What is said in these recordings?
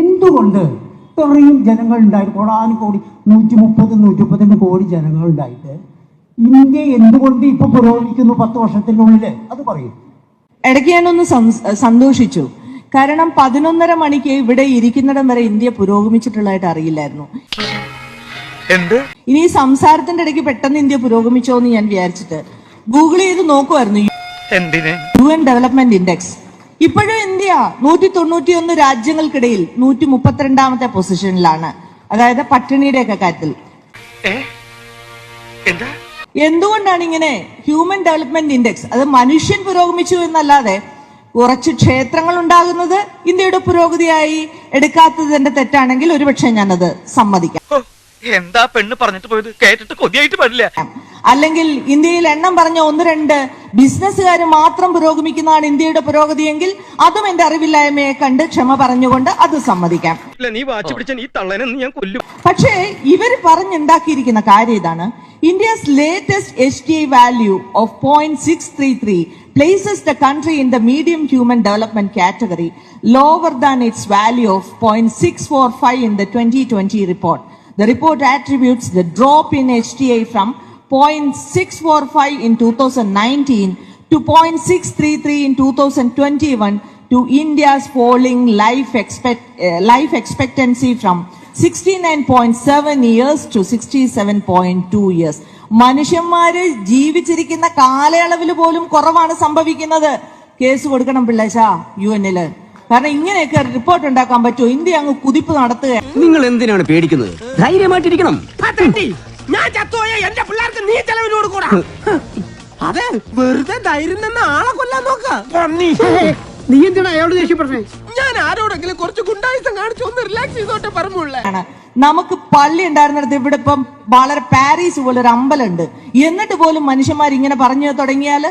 എന്തുകൊണ്ട് ഇത്രയും ജനങ്ങൾ ഉണ്ടായിട്ട് കോടാനുകോടി നൂറ്റി മുപ്പത് നൂറ്റി മുപ്പത്തിരണ്ട് കോടി ജനങ്ങൾ ഉണ്ടായിട്ട് ഇന്ത്യ എന്തുകൊണ്ട് ഇപ്പൊ പുരോഗമിക്കുന്നു പത്ത് വർഷത്തിനുള്ളിൽ അത് പറയും. ഇടയ്ക്ക് ഞാനൊന്ന് സന്തോഷിച്ചു. കാരണം പതിനൊന്നര മണിക്ക് ഇവിടെ ഇരിക്കുന്നിടം വരെ ഇന്ത്യ പുരോഗമിച്ചിട്ടുള്ളതായിട്ട് അറിയില്ലായിരുന്നു. എന്ത്? ഇനി സംസാരത്തിന്റെ ഇടയ്ക്ക് പെട്ടെന്ന് ഇന്ത്യ പുരോഗമിച്ചോ എന്ന് ഞാൻ വിചാരിച്ചിട്ട് ഗൂഗിൾ ചെയ്ത് നോക്കുമായിരുന്നു എന്തിന്? U N development index. ഇപ്പോഴും ഇന്ത്യ നൂറ്റി തൊണ്ണൂറ്റിയൊന്ന് രാജ്യങ്ങൾക്കിടയിൽ നൂറ്റി മുപ്പത്തിരണ്ടാമത്തെ പൊസിഷനിലാണ് അതായത് പട്ടിണിയുടെ ഒക്കെ കാര്യത്തിൽ എന്താ? എന്തുകൊണ്ടാണ് ഇങ്ങനെ ഹ്യൂമൻ ഡെവലപ്മെന്റ് ഇൻഡെക്സ് അത് മനുഷ്യൻ പുരോഗമിച്ചു എന്നല്ലാതെ കുറച്ച് ക്ഷേത്രങ്ങൾ ഉണ്ടാകുന്നത് ഇന്ത്യയുടെ പുരോഗതിയായി എടുക്കാത്തതിന്റെ തെറ്റാണെങ്കിൽ ഒരുപക്ഷെ ഞാനത് സമ്മതിക്കാം. എന്താ പെണ്ണ് പറഞ്ഞിട്ട് പോയത്? കേട്ടിട്ട് കൊതിയായിട്ട് പാടില്ല. അല്ലെങ്കിൽ ഇന്ത്യയിൽ എണ്ണം പറഞ്ഞ ഒന്ന് രണ്ട് ബിസിനസ്സുകാർ മാത്രം പുരോഗമിക്കുന്നതാണ് ഇന്ത്യയുടെ പുരോഗതിയെങ്കിൽ അതും എന്റെ അറിവില്ലായ്മയെ കണ്ട് ക്ഷമ പറഞ്ഞുകൊണ്ട് അത് സമ്മതിക്കാം. പക്ഷേ ഇവർ പറഞ്ഞുണ്ടാക്കിയിരിക്കുന്ന കാര്യം ഇതാണ്. India's latest H T I value of point six three three places the country in the medium human development category lower than its value of point six four five in the twenty twenty report The report attributes the drop in HDI from 0.645 in 2019 to 0.633 in 2021 to India's falling life, expect, uh, life expectancy from 69.7 years to 67.2 years. മനുഷ്യന്മാര് ജീവിച്ചിരിക്കുന്ന കാലയളവിൽ പോലും കുറവാണ് സംഭവിക്കുന്നത്. Case കൊടുക്കണം പിള്ളേശ U എന്നിൽ. കാരണം ഇങ്ങനെയൊക്കെ റിപ്പോർട്ട് ഉണ്ടാക്കാൻ പറ്റുമോ? ഇന്ത്യ അങ്ങ് കുതിപ്പ് നടത്തുക നിങ്ങൾ എന്തിനാണ് പേടിക്കുന്നത്? ധൈര്യമായിട്ടിരിക്കണം. ഞാൻ ചത്തുപോയ എന്റെ പിള്ളേർക്ക് നീ ചെലവിന് കൊടുക്കൂടാ അതെ വെറുതെ ധൈര്യം നിന്ന് ആളെ കൊല്ലാൻ നോക്ക. നീ എന്തിനാ അയാളോട് ദേഷ്യപ്പെട്ടേ ഞാൻ ആരോടെങ്കിലും കുറച്ച് ഗുണ്ടായുസം കാണിച്ചു ഒന്ന് റിലാക്സ് ചെയ്തോട്ടെ പറഞ്ഞുള്ളേ. നമുക്ക് പള്ളി ഉണ്ടായിരുന്നിടത്ത് ഇവിടെ ഇപ്പം വളരെ പാരീസ് പോലെ ഒരു അമ്പലമുണ്ട്. എന്നിട്ട് പോലും മനുഷ്യന്മാർ ഇങ്ങനെ പറഞ്ഞു തുടങ്ങിയാൽ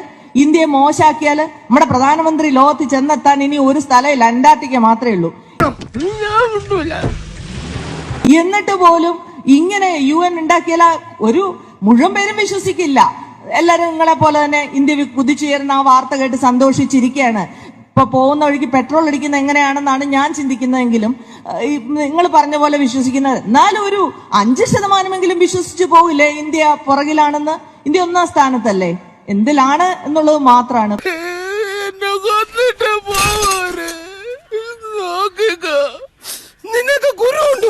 ഇന്ത്യയെ മോശാക്കിയാൽ നമ്മുടെ പ്രധാനമന്ത്രി ലോകത്ത് ചെന്നെത്താൻ ഇനി ഒരു സ്ഥലമില്ല. അന്റാർട്ടിക്ക മാത്രമേ ഉള്ളൂ. എന്നിട്ട് പോലും ഇങ്ങനെ യു എൻ ഉണ്ടാക്കിയാൽ ഒരു മുഴുവൻ പേരും വിശ്വസിക്കില്ല. എല്ലാരും നിങ്ങളെ പോലെ തന്നെ ഇന്ത്യ കുതിച്ചുയരുന്ന ആ വാർത്ത കേട്ട് സന്തോഷിച്ചിരിക്കുകയാണ് ഇപ്പൊ പോകുന്ന വഴിക്ക് പെട്രോൾ അടിക്കുന്ന എങ്ങനെയാണെന്നാണ് ഞാൻ ചിന്തിക്കുന്നതെങ്കിലും നിങ്ങൾ പറഞ്ഞ പോലെ വിശ്വസിക്കുന്നത്. എന്നാലും ഒരു അഞ്ച് ശതമാനമെങ്കിലും വിശ്വസിച്ചു പോകില്ലേ ഇന്ത്യ പുറകിലാണെന്ന്? ഇന്ത്യ ഒന്നാം സ്ഥാനത്തല്ലേ? എന്തിലാണ് എന്നുള്ളത് മാത്രമാണ്. നിനക്ക് ഗുരു കൊണ്ട്